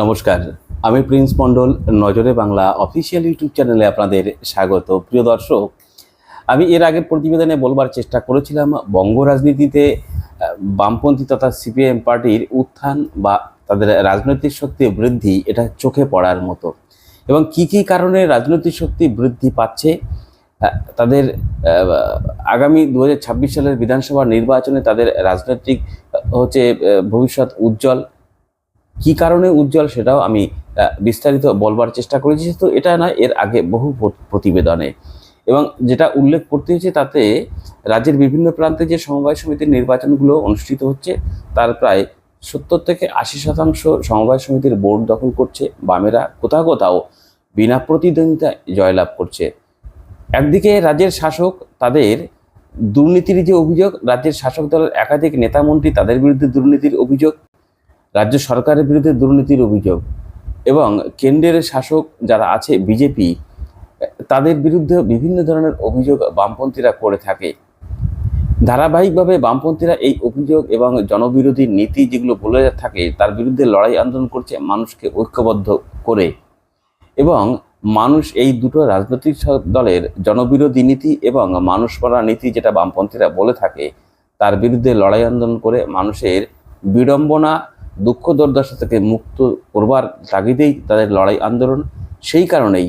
নমস্কার, আমি প্রিন্স মণ্ডল, নজরে বাংলা অফিসিয়াল ইউটিউব চ্যানেলে আপনাদের স্বাগত। প্রিয় দর্শক, আমি এর আগের প্রতিবেদনে বলবার চেষ্টা করেছিলাম, বঙ্গ রাজনীতিতে বামপন্থী তথা সিপিএম পার্টির উত্থান বা তাদের রাজনৈতিক শক্তি বৃদ্ধি, এটা চোখে পড়ার মতো। এবং কি কি কারণে রাজনৈতিক শক্তি বৃদ্ধি পাচ্ছে তাদের আগামী দু হাজার ছাব্বিশ সালের বিধানসভা নির্বাচনে তাদের রাজনৈতিক, হচ্ছে ভবিষ্যৎ উজ্জ্বল কি কারণে উজ্জ্বল সেটাও আমি বিস্তারিত বলবার চেষ্টা করেছি তো এটা না এর আগে বহু প্র- প্রতিবেদনে। এবং যেটা উল্লেখ করতে হয়েছে তাতে, রাজ্যের বিভিন্ন প্রান্তে যে সমবায় সমিতির নির্বাচনগুলো অনুষ্ঠিত হচ্ছে, তার প্রায় সত্তর থেকে আশি শতাংশ সমবায় সমিতির বোর্ড দখল করছে, বামেরা কোথাও কোথাও বিনা প্রতিদ্বন্দ্বিতায় জয়লাভ করছে। একদিকে রাজ্যের শাসক তাদের দুর্নীতির যে অভিযোগ, রাজ্যের শাসক দলের একাধিক নেতামন্ত্রী তাদের বিরুদ্ধে দুর্নীতির অভিযোগ রাজ্য সরকারের বিরুদ্ধে দুর্নীতির অভিযোগ এবং কেন্দ্রের শাসক যারা আছে, বিজেপি, তাদের বিরুদ্ধে বিভিন্ন ধরনের অভিযোগ বামপন্থীরা করে থাকে। ধারাবাহিকভাবে বামপন্থীরা এই অভিযোগ এবং জনবিরোধী নীতি যেগুলো বলে থাকে, তার বিরুদ্ধে লড়াই আন্দোলন করছে, মানুষকে ঐক্যবদ্ধ করে। এবং মানুষ এই দুটো রাজনৈতিক দলের জনবিরোধী নীতি এবং মানুষ পড়া নীতি যেটা বামপন্থীরা বলে থাকে, তার বিরুদ্ধে লড়াই আন্দোলন করে মানুষের বিড়ম্বনা দুঃখ দুর্দশা থেকে মুক্ত করবার তাগিদেই তাদের লড়াই আন্দোলন। সেই কারণেই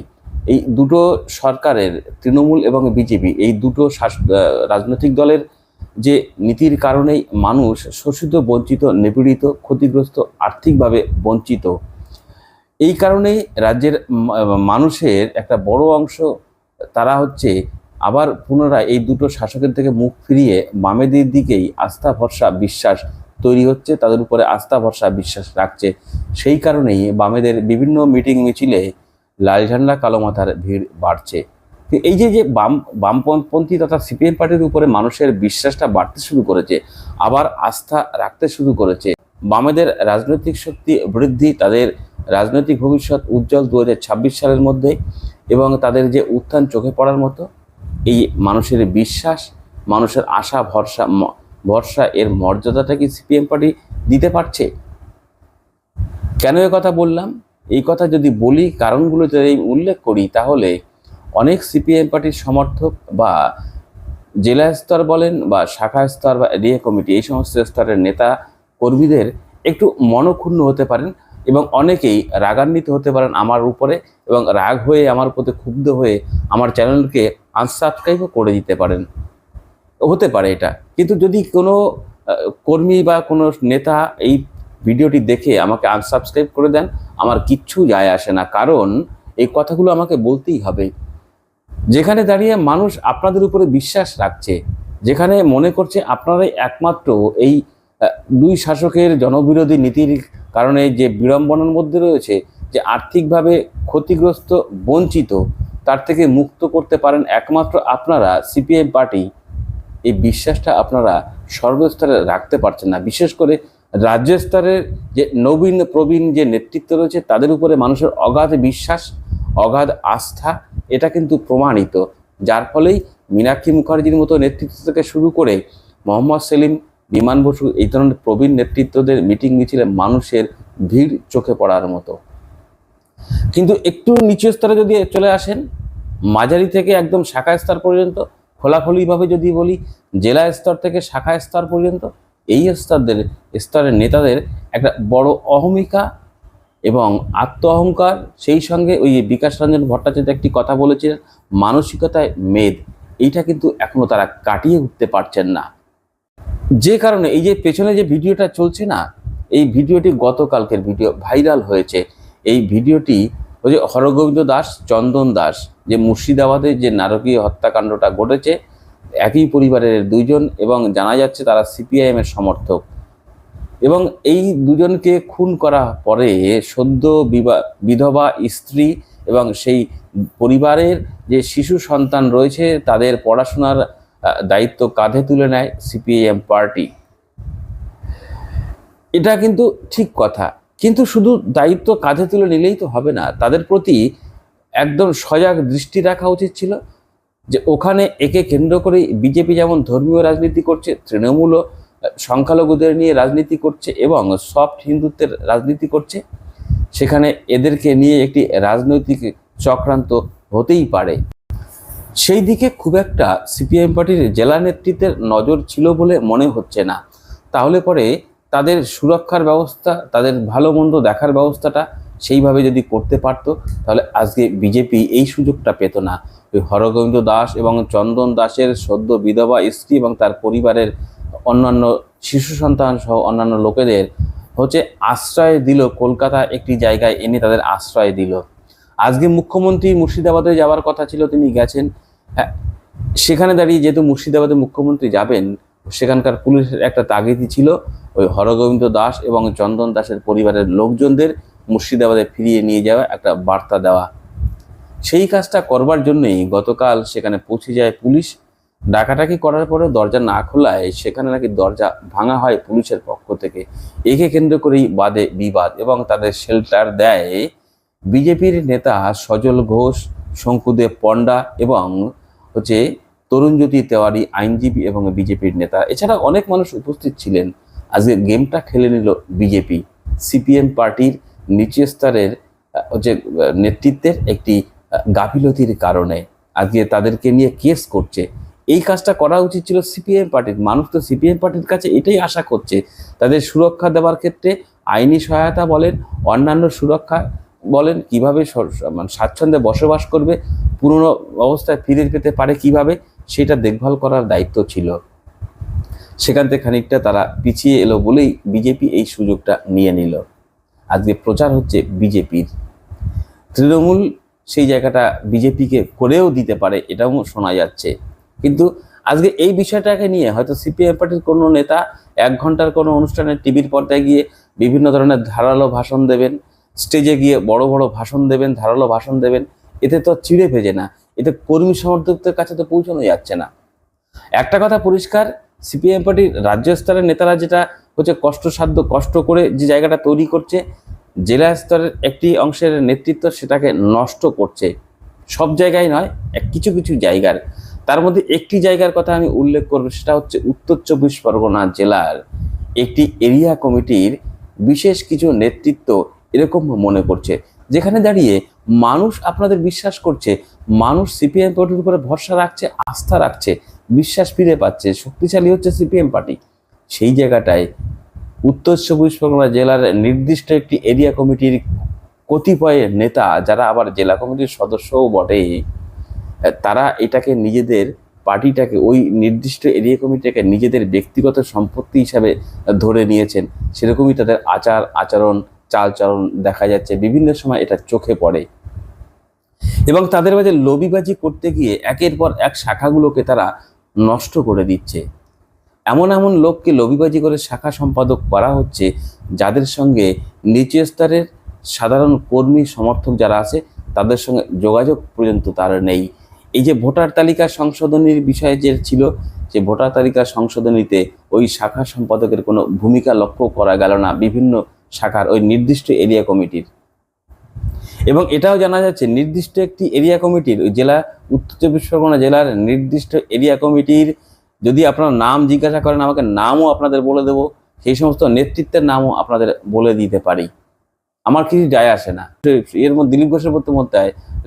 এই দুটো সরকারের, তৃণমূল এবং বিজেপি, এই দুটো রাজনৈতিক দলের যে নীতির কারণেই মানুষ শোষিত, বঞ্চিত, নিপীড়িত, ক্ষতিগ্রস্ত, আর্থিকভাবে বঞ্চিত। এই কারণেই রাজ্যের মানুষের একটা বড় অংশ তারা হচ্ছে আবার পুনরায় এই দুটো শাসকের থেকে মুখ ফিরিয়ে বামেদের দিকেই আস্থা, ভরসা, বিশ্বাস তৈরি হচ্ছে, তাদের উপরে আস্থা, ভরসা, বিশ্বাস রাখছে। সেই কারণেই বামেদের বিভিন্ন মিটিং মিছিলে লাল ঝান্ডা, কালো মাথার ভিড় বাড়ছে। এই যে যে বাম, বামপন্থী তথা সিপিএম পার্টির উপরে মানুষের বিশ্বাসটা বাড়তে শুরু করেছে, আবার আস্থা রাখতে শুরু করেছে, বামেদের রাজনৈতিক শক্তি বৃদ্ধি, তাদের রাজনৈতিক ভবিষ্যৎ উজ্জ্বল দুহাজার ছাব্বিশ সালের মধ্যে এবং তাদের যে উত্থান চোখে পড়ার মতো, এই মানুষের বিশ্বাস, মানুষের আশা, ভরসা ভরসা এর মর্যাদাটা কি সিপিএম পার্টি দিতে পারছে? কেন এ কথা বললাম? এই কথা যদি বলি কারণগুলো যদি উল্লেখ করি, তাহলে অনেক সিপিএম পার্টির সমর্থক বা জেলা স্তর বলেন বা শাখা স্তর বা এরিয়া কমিটি, এই সমস্ত স্তরের নেতা কর্মীদের একটু মনক্ষুণ্ণ হতে পারেন এবং অনেকেই রাগান্বিত হতে পারেন আমার উপরে এবং রাগ হয়ে আমার প্রতি ক্ষুব্ধ হয়ে আমার চ্যানেলকে আনসাবস্ক্রাইবও করে দিতে পারেন। হতে পারে এটা। কিন্তু যদি কোনো কর্মী বা কোনো নেতা এই ভিডিওটি দেখে আমাকে আনসাবস্ক্রাইব করে দেন, আমার কিচ্ছু যায় আসে না। কারণ এই কথাগুলো আমাকে বলতেই হবে। যেখানে দাঁড়িয়ে মানুষ আপনাদের উপরে বিশ্বাস রাখছে, যেখানে মনে করছে আপনারাই একমাত্র এই দুই শাসকের জনবিরোধী নীতির কারণে যে বিড়ম্বনার মধ্যে রয়েছে, যে আর্থিকভাবে ক্ষতিগ্রস্ত, বঞ্চিত, তার থেকে মুক্ত করতে পারেন একমাত্র আপনারা সিপিএম পার্টি। এই বিশ্বাসটা আপনারা সর্বস্তরে রাখতে পারছেন না। বিশেষ করে রাজ্য স্তরের যে নবীন, প্রবীণ যে নেতৃত্ব রয়েছে, তাদের উপরে মানুষের অগাধ বিশ্বাস, অগাধ আস্থা, এটা কিন্তু প্রমাণিত। যার ফলেই মীনাক্ষী মুখার্জির মতো নেতৃত্ব থেকে শুরু করে মোহাম্মদ সেলিম, বিমান বসু, এই ধরনের প্রবীণ নেতৃত্বদের মিটিং মিছিলে মানুষের ভিড় চোখে পড়ার মতো। কিন্তু একটু নিচু স্তরে যদি চলে আসেন, মাঝারি থেকে একদম শাখা স্তর পর্যন্ত খোলাখুলিভাবে যদি বলি, জেলা স্তর থেকে শাখা স্তর পর্যন্ত, এই স্তরদের, স্তরের নেতাদের একটা বড় অহমিকা এবং আত্ম অহংকার সেই সঙ্গে ওই বিকাশ রঞ্জন ভট্টাচার্য একটি কথা বলেছিলেন, মানসিকতায় মেদ, এইটা কিন্তু এখনও তারা কাটিয়ে উঠতে পারছেন না। যে কারণে এই যে পেছনে যে ভিডিওটা চলছে না, এই ভিডিওটি গতকালকের ভিডিও ভাইরাল হয়েছে। এই ভিডিওটি ওই যে হরগোবিন্দ দাস, চন্দন দাস যে মুর্শিদাবাদে যে নারকীয় হত্যাকাণ্ডটা ঘটেছে, একই পরিবারের দুইজন এবং জানা যাচ্ছে তারা সিপিআইএমের সমর্থক। এবং এই দুজনকে খুন করা পরে সদ্য বিধবা স্ত্রী এবং সেই পরিবারের যে শিশু সন্তান রয়েছে, তাদের পড়াশোনার দায়িত্ব কাঁধে তুলে নেয় সিপিআইএম পার্টি। এটা কিন্তু ঠিক কথা। কিন্তু শুধু দায়িত্ব কাঁধে তুলে নিলেই তো হবে না। তাদের প্রতি একদম সজাগ দৃষ্টি রাখা উচিত ছিল যে ওখানে একে কেন্দ্র করে বিজেপি যেমন ধর্মীয় রাজনীতি করছে তৃণমূলও সংখ্যালঘুদের নিয়ে রাজনীতি করছে এবং সফট হিন্দুত্বের রাজনীতি করছে, সেখানে এদেরকে নিয়ে একটি রাজনৈতিক চক্রান্ত হতেই পারে। সেই দিকে খুব একটা সিপিআইএম পার্টির জেলা নেতৃত্বের নজর ছিল বলে মনে হচ্ছে না। তাহলে পরে তাদের সুরক্ষার ব্যবস্থা, তাদের ভালো মন্দ দেখার ব্যবস্থাটা সেইভাবে যদি করতে পারতো তাহলে আজকে বিজেপি এই সুযোগটা পেত না। ওই হরগোবিন্দ দাস এবং চন্দন দাসের সদ্য বিধবা স্ত্রী এবং তার পরিবারের অন্যান্য শিশু সন্তান সহ অন্যান্য লোকেদের হচ্ছে আশ্রয় দিল কলকাতা একটি জায়গায় এনে তাদের আশ্রয় দিল। আজকে মুখ্যমন্ত্রী মুর্শিদাবাদে যাওয়ার কথা ছিল তিনি গেছেন। হ্যাঁ, সেখানে দাঁড়িয়ে যেহেতু মুর্শিদাবাদে মুখ্যমন্ত্রী যাবেন সেখানকার পুলিশের একটা তাগিদি ছিল ওই হরগোবিন্দ দাস এবং চন্দন দাসের পরিবারের লোকজনদের মুর্শিদাবাদে ফিরিয়ে নিয়ে যাওয়া একটা বার্তা দেওয়া। সেই কাজটা করবার জন্যই গতকাল সেখানে পৌঁছে যায় পুলিশ। ডাকাটাকি করার পরে দরজা না খোলায় সেখানে নাকি দরজা ভাঙা হয় পুলিশের পক্ষ থেকে। একে কেন্দ্র করেই বাদে বিবাদ এবং তাদের শেল্টার দেয় বিজেপির নেতা সজল ঘোষ, শঙ্কুদেব পণ্ডা এবং হচ্ছে তরুণজ্যোতি তেওয়ারি আইনজীবী এবং বিজেপির নেতা। এছাড়া অনেক মানুষ উপস্থিত ছিলেন। আজকে গেমটা খেলে নিল বিজেপি। সিপিএম পার্টির নিচু স্তরের হচ্ছে নেতৃত্বের একটি গাফিলতির কারণে আজকে তাদেরকে নিয়ে কেস করছে। এই কাজটা করা উচিত ছিল সিপিএম পার্টির, মানুষ তো সিপিএম পার্টির কাছে এটাই আশা করছে। তাদের সুরক্ষা দেওয়ার ক্ষেত্রে আইনি সহায়তা বলেন, অন্যান্য সুরক্ষা বলেন, কীভাবে মানে স্বাচ্ছন্দ্যে বসবাস করবে, পুরনো অবস্থায় ফিরে পেতে পারে কীভাবে, সেটা দেখভাল করার দায়িত্ব ছিল। সেখান থেকে খানিকটা তারা পিছিয়ে এলো বলেই বিজেপি এই সুযোগটা নিয়ে নিল। আজকে প্রচার হচ্ছে বিজেপির। তৃণমূল সেই জায়গাটা বিজেপিকে করেও দিতে পারে, এটাও শোনা যাচ্ছে। কিন্তু আজকে এই বিষয়টাকে নিয়ে হয়তো সিপিআই পার্টির কোনো নেতা এক ঘণ্টার কোনো অনুষ্ঠানে টিভির পর্দায় গিয়ে বিভিন্ন ধরনের ধারালো ভাষণ দেবেন, স্টেজে গিয়ে বড় বড় ভাষণ দেবেন, ধারালো ভাষণ দেবেন, এতে তো চিড়ে ভেজে না, এতে কর্মী সমর্থকদের কাছে তো পৌঁছানো যাচ্ছে না। একটা কথা পরিষ্কার, সিপিএম পার্টির রাজ্য স্তরের নেতারা যেটা হচ্ছে কষ্টসাধ্য কষ্ট করে যে জায়গাটা তৈরি করছে, জেলা স্তরের একটি অংশের নেতৃত্ব সেটাকে নষ্ট করছে। সব জায়গায় নয়, এক কিছু কিছু জায়গার। তার মধ্যে একটি জায়গার কথা আমি উল্লেখ করব, সেটা হচ্ছে উত্তর চব্বিশ পরগনা জেলার একটি এরিয়া কমিটির বিশেষ কিছু নেতৃত্ব এরকম মনে করছে, যেখানে দাঁড়িয়ে মানুষ আপনাদের বিশ্বাস করছে, মানুষ সিপিএম পার্টির উপরে ভরসা রাখছে, আস্থা রাখছে, বিশ্বাস ফিরে পাচ্ছে, শক্তিশালী হচ্ছে সিপিএম পার্টি। সেই জায়গাটায় উত্তর চব্বিশ পরগনা জেলার নির্দিষ্ট একটি এরিয়া কমিটির কতিপয় নেতা যারা আবার জেলা কমিটির সদস্যও বটে তারা এটাকে নিজেদের পার্টিটাকে ওই নির্দিষ্ট এরিয়া কমিটিটাকে নিজেদের ব্যক্তিগত সম্পত্তি হিসাবে ধরে নিয়েছেন। সেরকমই তাদের আচার, আচরণ, চালচরণ দেখা যাচ্ছে। বিভিন্ন সময় এটা চোখে পড়ে। এবং তাদের মাঝে লবিবাজি করতে গিয়ে একের পর এক শাখাগুলোকে তারা নষ্ট করে দিচ্ছে। এমন এমন লোককে লবিবাজি করে শাখা সম্পাদক করা হচ্ছে যাদের সঙ্গে নিচু স্তরের সাধারণ কর্মী সমর্থক যারা আছে, তাদের সঙ্গে যোগাযোগ পর্যন্ত তার নেই। এই যে ভোটার তালিকা সংশোধনীর বিষয়ে যে ছিল, যে ভোটার তালিকা সংশোধনীতে ওই শাখা সম্পাদকের কোনো ভূমিকা লক্ষ্য করা গেল না বিভিন্ন শাখার ওই নির্দিষ্ট এরিয়া কমিটির। এবং এটাও জানা যাচ্ছে, নির্দিষ্ট একটি এরিয়া কমিটির, ওই জেলা উত্তর চব্বিশ পরগনা জেলার নির্দিষ্ট এরিয়া কমিটির যদি আপনার নাম জিজ্ঞাসা করেন, আমাকে নামও আপনাদের বলে দেবো। সেই সমস্ত নেতৃত্বের নামও আপনাদের বলে দিতে পারি। আমার কিছু যায় আসে না। এর মধ্যে দিলীপ ঘোষের মধ্যে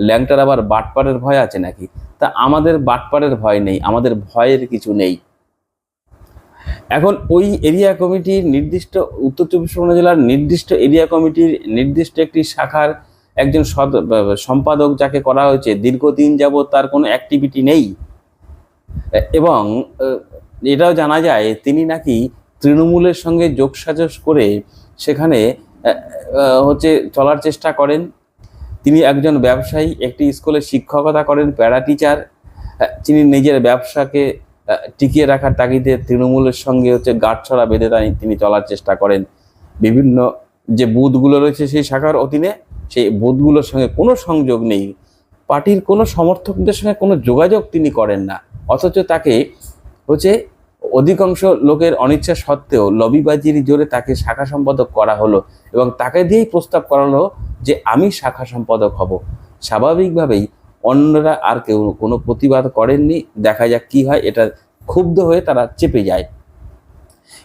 ল্যাংটার আবার বাটপাড়ের ভয় আছে নাকি? তা আমাদের বাটপাড়ের ভয় নেই, আমাদের ভয়ের কিছু নেই। এখন ওই এরিয়া কমিটির নির্দিষ্ট, উত্তর চব্বিশ পরগনা জেলার নির্দিষ্ট এরিয়া কমিটির নির্দিষ্ট একটি শাখার একজন সম্পাদক যাকে করা হয়েছে, দীর্ঘদিন যাবৎ তার কোনো অ্যাক্টিভিটি নেই। এবং এটাও জানা যায় তিনি নাকি তৃণমূলের সঙ্গে যোগসাজস করে সেখানে হচ্ছে চলার চেষ্টা করেন। তিনি একজন ব্যবসায়ী, একটি স্কুলে শিক্ষকতা করেন, প্যারা টিচার। তিনি নিজের ব্যবসাকে টিকিয়ে রাখার তাগিদে তৃণমূলের সঙ্গে হচ্ছে গাঁটছড়া বেঁধে তাই তিনি চলার চেষ্টা করেন। বিভিন্ন যে বুথগুলো রয়েছে সেই শাখার অধীনে, সেই বুথগুলোর সঙ্গে কোনো সংযোগ নেই। পার্টির কোনো সমর্থকদের সঙ্গে কোনো যোগাযোগ তিনি করেন না। অথচ তাকে হচ্ছে অধিকাংশ লোকের অনিচ্ছা সত্ত্বেও লবিবাজির জোরে তাকে শাখা সম্পাদক করা হলো এবং তাকে দিয়েই প্রস্তাব করালো যে আমি শাখা সম্পাদক হব। স্বাভাবিকভাবেই অন্যরা আর কেউ কোনো প্রতিবাদ করেননি। দেখা যাক কি হয়, এটা ক্ষুব্ধ হয়ে তারা চেপে যায়।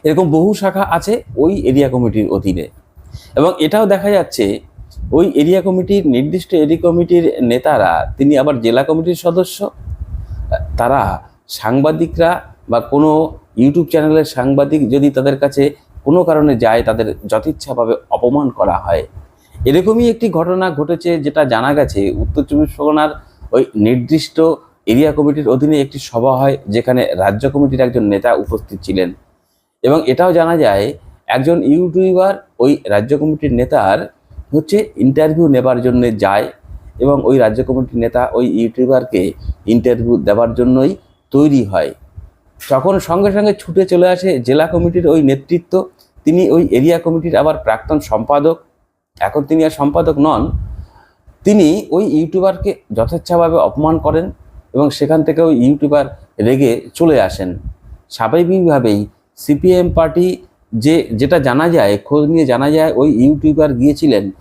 এরকম বহু শাখা আছে ওই এরিয়া কমিটির অধীনে। এবং এটাও দেখা যাচ্ছে ওই এরিয়া কমিটির নির্দিষ্ট এরিয়া কমিটির নেতারা, তিনি আবার জেলা কমিটির সদস্য তারা সাংবাদিকরা বা কোনো ইউটিউব চ্যানেলের সাংবাদিক যদি তাদের কাছে কোনো কারণে যায়, তাদের যথেচ্ছাভাবে অপমান করা হয়। এরকমই একটি ঘটনা ঘটেছে যেটা জানা গেছে। উত্তর চব্বিশ পরগনার ওই নির্দিষ্ট এরিয়া কমিটির অধীনে একটি সভা হয়, যেখানে রাজ্য কমিটির একজন নেতা উপস্থিত ছিলেন। এবং এটাও জানা যায়, একজন ইউটিউবার ওই রাজ্য কমিটির নেতার হচ্ছে ইন্টারভিউ নেবার জন্য যায়। এবং ওই রাজ্য কমিটির নেতা ওই ইউটিউবারকে ইন্টারভিউ দেওয়ার জন্যই তৈরি হয়। তখন সঙ্গে সঙ্গে ছুটে চলে আসে জেলা কমিটির ওই নেতৃত্ব। তিনি ওই এরিয়া কমিটির আবার প্রাক্তন সম্পাদক। এখন তিনি আর সম্পাদক নন। তিনি ওই ইউটিউবারকে যথেচ্ছাভাবে অপমান করেন এবং সেখান থেকে ওই ইউটিউবার রেগে চলে আসেন। স্বাভাবিকভাবেই সিপিএম পার্টি যে, যেটা জানা যায়, খোঁজ নিয়ে জানা যায়, ওই ইউটিউবার গিয়েছিলেন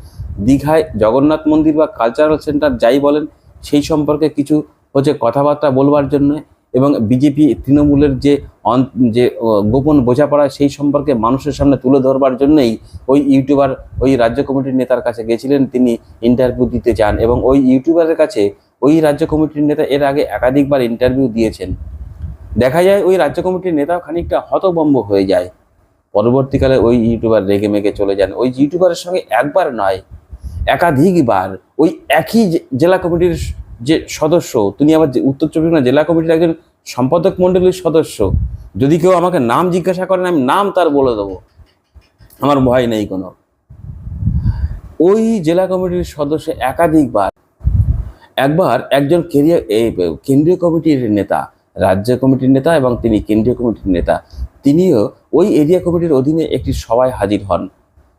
দীঘায় জগন্নাথ মন্দির বা কালচারাল সেন্টার যাই বলেন, সেই সম্পর্কে কিছু হচ্ছে কথাবার্তা বলবার জন্য এবং বিজেপি তৃণমূলের যে যে গোপন বোঝাপড়া সেই সম্পর্কে মানুষের সামনে তুলে ধরবার জন্যই ওই ইউটিউবার ওই রাজ্য কমিটির নেতার কাছে গেছিলেন, তিনি ইন্টারভিউ দিতে চান এবং ওই ইউটিউবারের কাছে ওই রাজ্য কমিটির নেতা এর আগে একাধিকবার ইন্টারভিউ দিয়েছেন। দেখা যায় ওই রাজ্য কমিটির নেতাও খানিকটা হতবম্ব হয়ে যায়। পরবর্তীকালে ওই ইউটিউবার রেগে মেগে চলে যান। ওই ইউটিউবারের সঙ্গে একবার নয় একাধিকবার ওই একই জেলা কমিটির যে সদস্য, তিনি আবার উত্তর চব্বিশ পরগনা জেলা কমিটির একজন সম্পাদক মণ্ডলীর সদস্য, যদি কেউ আমাকে নাম জিজ্ঞাসা করেন আমি নাম তার বলে দেবো। আমার ভয় নেই কোনো। ওই জেলা কমিটির সদস্য একাধিকবার, একবার একজন কেরিয়ার কেন্দ্রীয় কমিটির নেতা, রাজ্য কমিটির নেতা এবং তিনি কেন্দ্রীয় কমিটির নেতা, তিনিও ওই এরিয়া কমিটির অধীনে একটি সভায় হাজির হন।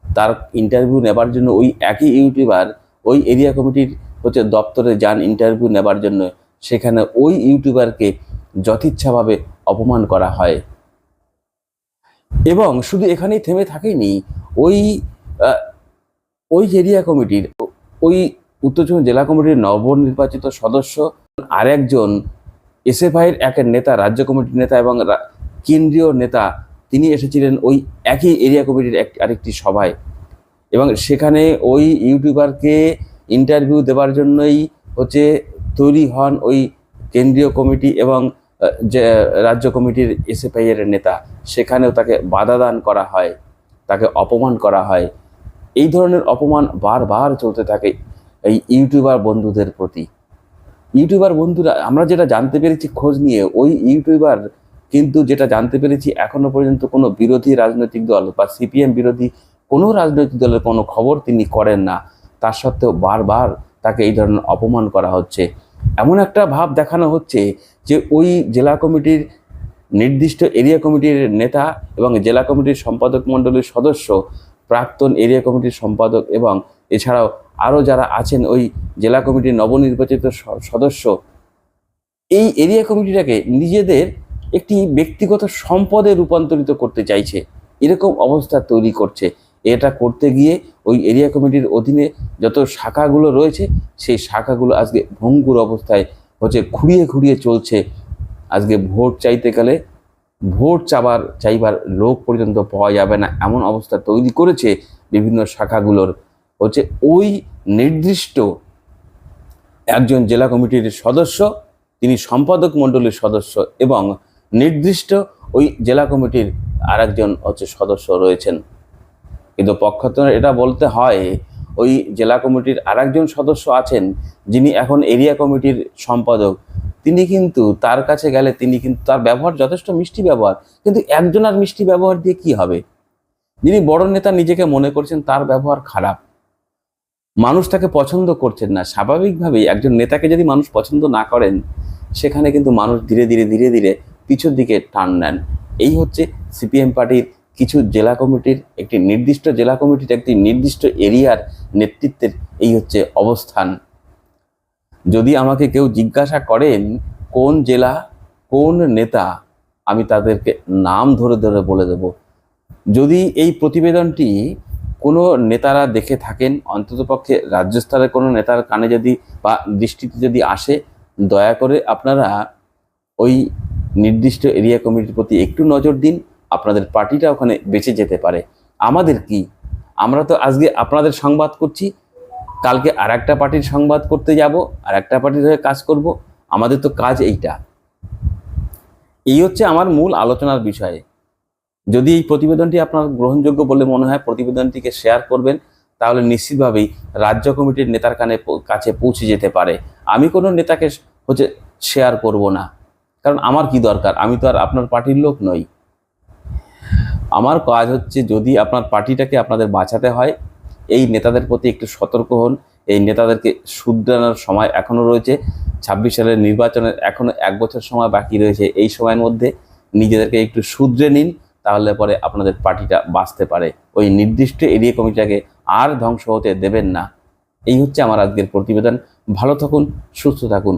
তার ইন্টারভিউ নেবার জন্য ওই একই ইউটিউবার ওই এরিয়া কমিটির হচ্ছে দপ্তরে যান ইন্টারভিউ নেবার জন্য। সেখানে ওই ইউটিউবারকে যথেচ্ছাভাবে অপমান করা হয়। এবং শুধু এখানেই থেমে থাকেনি, ওই ওই এরিয়া কমিটির ওই উত্তর চব্বিশ জেলা কমিটির নবনির্বাচিত সদস্য আরেকজন এসএফআইয়ের এক নেতা, রাজ্য কমিটির নেতা এবং কেন্দ্রীয় নেতা তিনি এসেছিলেন ওই একই এরিয়া কমিটির এক আরেকটি সভায়। এবং সেখানে ওই ইউটিউবারকে ইন্টারভিউ দেওয়ার জন্যই হচ্ছে তৈরি হন ওই কেন্দ্রীয় কমিটি এবং যে, রাজ্য কমিটির এসএফআই এর নেতা। সেখানেও তাকে বাধা দান করা হয়, তাকে অপমান করা হয়। এই ধরনের অপমান বারবার চলতে থাকে এই ইউটিউবার বন্ধুদের প্রতি। ইউটিউবার বন্ধুরা, আমরা যেটা জানতে পেরেছি খোঁজ নিয়ে, ওই ইউটিউবার কিন্তু যেটা জানতে পেরেছি, এখনও পর্যন্ত কোনো বিরোধী রাজনৈতিক দল বা সিপিএম বিরোধী কোনো রাজনৈতিক দলের কোনো খবর তিনি করেন না। তার সত্ত্বেও বারবার তাকে এই ধরনের অপমান করা হচ্ছে। এমন একটা ভাব দেখানো হচ্ছে যে ওই জেলা কমিটির নির্দিষ্ট এরিয়া কমিটির নেতা এবং জেলা কমিটির সম্পাদক মণ্ডলীর সদস্য, প্রাক্তন এরিয়া কমিটির সম্পাদক এবং এছাড়াও আরও যারা আছেন ওই জেলা কমিটির নবনির্বাচিত সদস্য, এই এরিয়া কমিটিটাকে নিজেদের একটি ব্যক্তিগত সম্পদে রূপান্তরিত করতে চাইছে। এরকম অবস্থা তৈরি করছে। এটা করতে গিয়ে ওই এরিয়া কমিটির অধীনে যত শাখাগুলো রয়েছে, সেই শাখাগুলো আজকে ভঙ্গুর অবস্থায় হচ্ছে খুঁড়িয়ে খুঁড়িয়ে চলছে। আজকে ভোট চাইতে গেলে ভোট চাবার, চাইবার লোক পর্যন্ত পাওয়া যাবে না। এমন অবস্থা তৈরি করেছে বিভিন্ন শাখাগুলোর। হচ্ছে ওই নির্দিষ্ট একজন জেলা কমিটির সদস্য, তিনি সম্পাদক মণ্ডলীর সদস্য এবং নির্দিষ্ট ওই জেলা কমিটির আরেকজন হচ্ছে সদস্য রয়েছেন। কিন্তু পক্ষান্তরে এটা বলতে হয়, ওই জেলা কমিটির আরেকজন সদস্য আছেন, যিনি এখন এরিয়া কমিটির সম্পাদক। তিনি কিন্তু তার কাছে গেলে তিনি কিন্তু তার ব্যবহার যথেষ্ট মিষ্টি ব্যবহার, কিন্তু একজন আর মিষ্টি ব্যবহার দিয়ে কি হবে? যিনি বড় নেতা নিজেকে মনে করছেন তার ব্যবহার খারাপ। মানুষ তাকে পছন্দ করছেন না। স্বাভাবিকভাবেই একজন নেতাকে যদি মানুষ পছন্দ না করেন, সেখানে কিন্তু মানুষ ধীরে ধীরে ধীরে ধীরে পিছুর দিকে টান নেন। এই হচ্ছে সিপিএম পার্টির কিছু জেলা কমিটির একটি নির্দিষ্ট জেলা কমিটির একটি নির্দিষ্ট এরিয়ার নেতৃত্বের এই হচ্ছে অবস্থান। যদি আমাকে কেউ জিজ্ঞাসা করেন, কোন জেলা, কোন নেতা, আমি তাদেরকে নাম ধরে ধরে বলে দেব। যদি এই প্রতিবেদনটি কোনো নেতারা দেখে থাকেন অন্ততপক্ষে রাজ্য স্তরের কোনো নেতার কানে যদি বা দৃষ্টিতে যদি আসে, দয়া করে আপনারা ওই নির্দিষ্ট এরিয়া কমিটির প্রতি একটু নজর দিন, আপনাদের পার্টিটা ওখানে বেঁচে যেতে পারে। আমাদের কি? আমরা তো আজকে আপনাদের সংবাদ করছি, কালকে আর একটা পার্টির সংবাদ করতে যাব আর একটা পার্টির হয়ে কাজ করব, আমাদের তো কাজ এইটা। এই হচ্ছে আমার মূল আলোচনার বিষয়ে। যদি এই প্রতিবেদনটি আপনার গ্রহণযোগ্য বলে মনে হয়, প্রতিবেদনটিকে শেয়ার করবেন, তাহলে নিশ্চিতভাবেই রাজ্য কমিটির নেতার কানে কাছে পৌঁছে যেতে পারে। আমি কোনো নেতাকে হচ্ছে শেয়ার করব না। কারণ আমার কি দরকার? আমি তো আর আপনার পার্টির লোক নই। আমার কাজ হচ্ছে যদি আপনার পার্টিটাকে আপনাদের বাঁচাতে হয়, এই নেতাদের প্রতি একটু সতর্ক হন। এই নেতাদেরকে শুধরানোর সময় এখনও রয়েছে। ছাব্বিশ সালের নির্বাচনের এখনও এক বছর সময় বাকি রয়েছে। এই সময়ের মধ্যে নিজেদেরকে একটু শুধরে নিন, তাহলে পরে আপনাদের পার্টিটা বাঁচতে পারে। ওই নির্দিষ্ট এরিয়া কমিটিটাকে আর ধ্বংস হতে দেবেন না। এই হচ্ছে আমার আজকের প্রতিবেদন। ভালো থাকুন, সুস্থ থাকুন।